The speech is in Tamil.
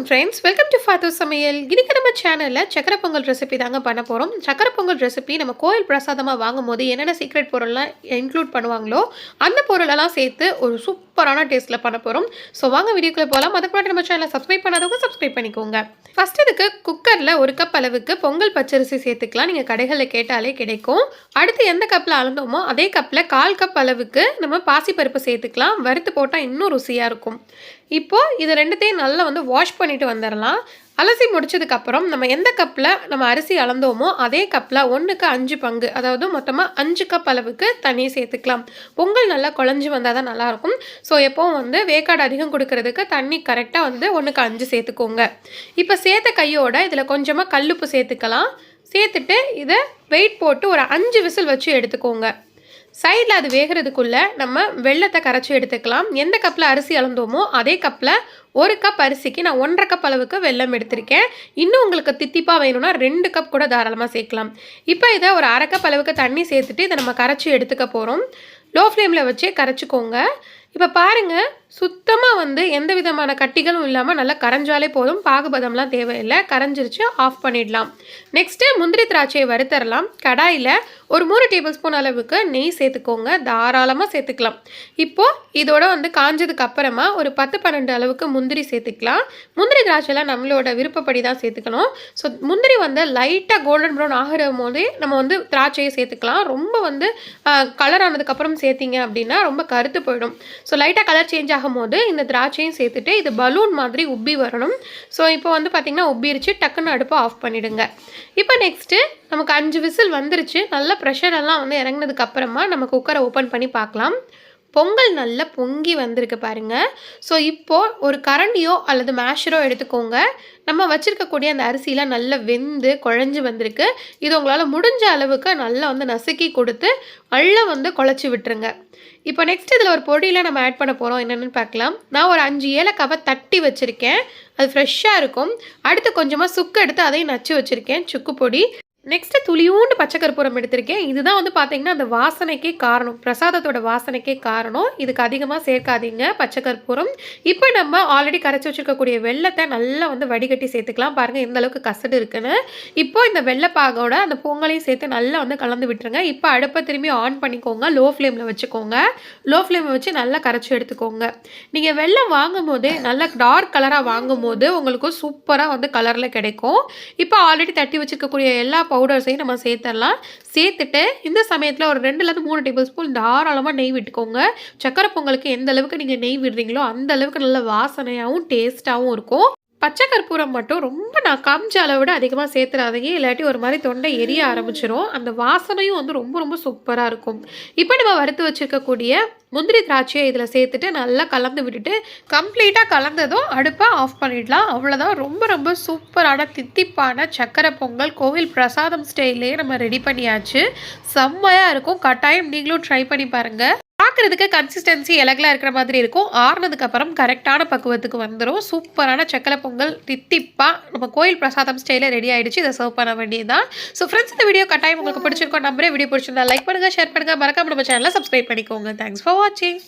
ஃப்ரெண்ட்ஸ் வெல்கம் டு ஃபாத்து சமையல் இன்றைக்கி நம்ம சேனலில் சக்கரை பொங்கல் ரெசிபி தாங்க பண்ண போகிறோம் சக்கரை பொங்கல் ரெசிபி நம்ம கோயில் பிரசாதமாக வாங்கும் போது என்னென்ன சீக்ரெட் பொருள்லாம் இன்க்ளூட் பண்ணுவாங்களோ அந்த பொருளெல்லாம் சேர்த்து ஒரு சூப்பரான டேஸ்ட்டில் பண்ண போகிறோம் ஸோ வாங்க வீடியோக்குள்ளே போகலாம் அதுக்கு மட்டும் நம்ம சேனலை சப்ஸ்கிரைப் பண்ணாதவங்க சப்ஸ்கிரைப் பண்ணிக்கோங்க. ஃபஸ்ட் இதுக்கு குக்கரில் ஒரு கப் அளவுக்கு பொங்கல் பச்சரிசி சேர்த்துக்கலாம். நீங்கள் கடைகளில் கேட்டாலே கிடைக்கும். அடுத்து எந்த கப்பில் அளந்தோமோ அதே கப்பில் கால் கப் அளவுக்கு நம்ம பாசிப்பருப்பு சேர்த்துக்கலாம். வறுத்து போட்டால் இன்னும் ருசியாக இருக்கும். இப்போது இது ரெண்டுத்தையும் நல்லா வந்து வாஷ் பண்ணிட்டு வந்துடலாம் அலசி முடிச்சதுக்கப்புறம் நம்ம எந்த கப்பில் நம்ம அரிசி அளந்தோமோ அதே கப்பில் ஒன்றுக்கு அஞ்சு பங்கு அதாவது மொத்தமாக அஞ்சு கப் அளவுக்கு தண்ணி சேர்த்துக்கலாம். பொங்கல் நல்லா குழஞ்சி வந்தால் தான் நல்லாயிருக்கும். ஸோ எப்போவும் வந்து வேக்காடு அதிகம் கொடுக்கறதுக்கு தண்ணி கரெக்டாக வந்து ஒன்றுக்கு அஞ்சு சேர்த்துக்கோங்க. இப்போ சேர்த்த கையோட இதில் கொஞ்சமாக கல்லுப்பு சேர்த்துக்கலாம். சேர்த்துட்டு இதை வெயிட் போட்டு ஒரு அஞ்சு விசில் வச்சு எடுத்துக்கோங்க. சைடில் அது வேகிறதுக்குள்ளே நம்ம வெள்ளத்தை கரைச்சி எடுத்துக்கலாம். எந்த கப்பில் அரிசி அளந்தோமோ அதே கப்பில் ஒரு கப் அரிசிக்கு நான் ஒன்றரை கப் அளவுக்கு வெல்லம் எடுத்திருக்கேன். இன்னும் உங்களுக்கு தித்திப்பாக வேணும்னா ரெண்டு கப் கூட தாராளமாக சேர்க்கலாம். இப்போ இதை ஒரு அரை கப் அளவுக்கு தண்ணி சேர்த்துட்டு இதை நம்ம கரைச்சி எடுத்துக்க போகிறோம் லோ ஃப்ளேமில் வச்சே கரைச்சிக்கோங்க. இப்போ பாருங்கள் சுத்தமாக வந்து எந்த விதமான கட்டிகளும் இல்லாமல் நல்லா கரைஞ்சாலே போதும். பாகுபதம்லாம் தேவையில்லை. கரைஞ்சிருச்சு ஆஃப் பண்ணிடலாம். நெக்ஸ்ட்டு முந்திரி திராட்சையை வறுத்தரலாம். கடாயில் ஒரு மூணு டேபிள் ஸ்பூன் அளவுக்கு நெய் சேர்த்துக்கோங்க. தாராளமாக சேர்த்துக்கலாம். இப்போது இதோட வந்து காஞ்சதுக்கு அப்புறமா ஒரு பத்து பன்னெண்டு அளவுக்கு முந்திரி சேர்த்துக்கலாம். முந்திரி திராட்சைலாம் நம்மளோட விருப்பப்படி தான் சேர்த்துக்கணும். ஸோ முந்திரி வந்து லைட்டாக கோல்டன் ப்ரௌன் ஆகிற போதே நம்ம வந்து திராட்சையை சேர்த்துக்கலாம். ரொம்ப வந்து கலர் ஆனதுக்கப்புறம் சேர்த்திங்க அப்படின்னா ரொம்ப கருத்து போயிடும். ஸோ லைட்டாக கலர் சேஞ்ச் ஆகும் போது இந்த திராட்சையும் சேர்த்துட்டு இது பலூன் மாதிரி உப்பி வரணும். ஸோ இப்போ வந்து பார்த்திங்கன்னா உப்பிரிச்சு டக்குன்னு அடுப்பை ஆஃப் பண்ணிவிடுங்க இப்போ நெக்ஸ்ட்டு நமக்கு அஞ்சு விசில் வந்துருச்சு. நல்ல ப்ரெஷர் எல்லாம் வந்து இறங்கினதுக்கப்புறமா நம்ம குக்கரை ஓப்பன் பண்ணி பார்க்கலாம். பொங்கல் நல்லா பொங்கி வந்திருக்கு பாருங்க. ஸோ இப்போது ஒரு கரண்டியோ அல்லது மேஷரோ எடுத்துக்கோங்க. நம்ம வச்சுருக்கக்கூடிய அந்த அரிசியெலாம் நல்லா வெந்து குழஞ்சி வந்திருக்கு. இது உங்களால் முடிஞ்ச அளவுக்கு நல்லா வந்து நசுக்கி கொடுத்து நல்லா வந்து குழச்சி விட்டுருங்க. இப்போ நெக்ஸ்ட் இதில் ஒரு பொடியில் நம்ம ஆட் பண்ண போகிறோம் என்னென்னு பார்க்கலாம். நான் ஒரு அஞ்சு ஏலக்காவை தட்டி வச்சுருக்கேன். அது ஃப்ரெஷ்ஷாக இருக்கும். அடுத்து கொஞ்சமாக சுக்கு எடுத்து அதையும் நச்சு வச்சுருக்கேன். சுக்கு பொடி. நெக்ஸ்ட்டு துளியூண்டு பச்சை கற்பூரம் எடுத்திருக்கேன். இதுதான் வந்து பார்த்தீங்கன்னா அந்த வாசனைக்கே காரணம். பிரசாதத்தோட வாசனைக்கே காரணம். இதுக்கு அதிகமாக சேர்க்காதீங்க பச்சை கற்பூரம் இப்போ நம்ம ஆல்ரெடி கரைச்சி வச்சுருக்கக்கூடிய வெள்ளத்தை நல்லா வந்து வடிகட்டி சேர்த்துக்கலாம். பாருங்கள் எந்த அளவுக்கு கசடு இருக்குன்னு. இப்போ இந்த வெள்ளைப்பாகோட அந்த பொங்கலையும் சேர்த்து நல்லா வந்து கலந்து விட்டுருங்க. இப்போ அடுப்பை திரும்பி ஆன் பண்ணிக்கோங்க. லோ ஃப்ளேமில் வச்சுக்கோங்க லோ ஃப்ளேமில் வச்சு நல்லா கரைச்சி எடுத்துக்கோங்க. நீங்கள் வெள்ளம் வாங்கும் போதே நல்லா டார்க் கலராக வாங்கும் போது உங்களுக்கு சூப்பராக வந்து கலரில் கிடைக்கும். இப்போ ஆல்ரெடி தட்டி வச்சுருக்கக்கூடிய எல்லா பவுடர்ஸையும் நம்ம சேர்த்துடலாம் சேர்த்துட்டு இந்த சமயத்தில் ஒரு ரெண்டுலேருந்து மூணு டேபிள் ஸ்பூன் தாராளமாக நெய் விட்டுக்கோங்க. சக்கரை பொங்கலுக்கு எந்த அளவுக்கு நீங்கள் நெய் விடுறீங்களோ அந்த அளவுக்கு நல்ல வாசனையாகவும் டேஸ்ட்டாகவும் இருக்கும். பச்சை கற்பூரம் மட்டும் ரொம்ப நான் காமிச்ச அளவை விட அதிகமாக சேர்த்துறாதீங்க. இல்லாட்டி ஒரு மாதிரி தொண்டை எரிய ஆரம்பிச்சிரும். அந்த வாசனையும் வந்து ரொம்ப ரொம்ப சூப்பராக இருக்கும். இப்போ நம்ம வறுத்து வச்சுருக்கக்கூடிய முந்திரி திராட்சையை இதில் சேர்த்துட்டு நல்லா கலந்து விட்டுட்டு கம்ப்ளீட்டாக கலந்ததும் அடுப்பை ஆஃப் பண்ணிடலாம். அவ்வளோதான் ரொம்ப ரொம்ப சூப்பரான தித்திப்பான சக்கரை பொங்கல் கோவில் பிரசாதம் ஸ்டைல்லே நம்ம ரெடி பண்ணியாச்சு. செம்மையாக இருக்கும். கட்டாயம் நீங்களும் ட்ரை பண்ணி பாருங்கள் பார்க்குறதுக்கு கன்சிஸ்டன்சி இலகலாக இருக்கிற மாதிரி இருக்கும். ஆறுனதுக்கு அப்புறம் கரெக்டான பக்குவத்துக்கு வந்துடும் சூப்பரான சக்கரை பொங்கல் தித்திப்பாக நம்ம கோயில் பிரசாதம் ஸ்டைலில் ரெடி ஆகிடுச்சு இதை சர்வ் பண்ண வேண்டியதுதான். ஸோ ஃப்ரெண்ட்ஸ் இந்த வீடியோ கட்டாயம் உங்களுக்கு பிடிச்சிருக்கோம். நம்பரே வீடியோ பிடிச்சிருந்தா லைக் பண்ணுங்கள் ஷேர் பண்ணுங்கள் மறக்காம நம்ம சேனலை சப்ஸ்கிரைப் பண்ணிக்கோங்க. தேங்க்ஸ் ஃபார் வாட்சிங்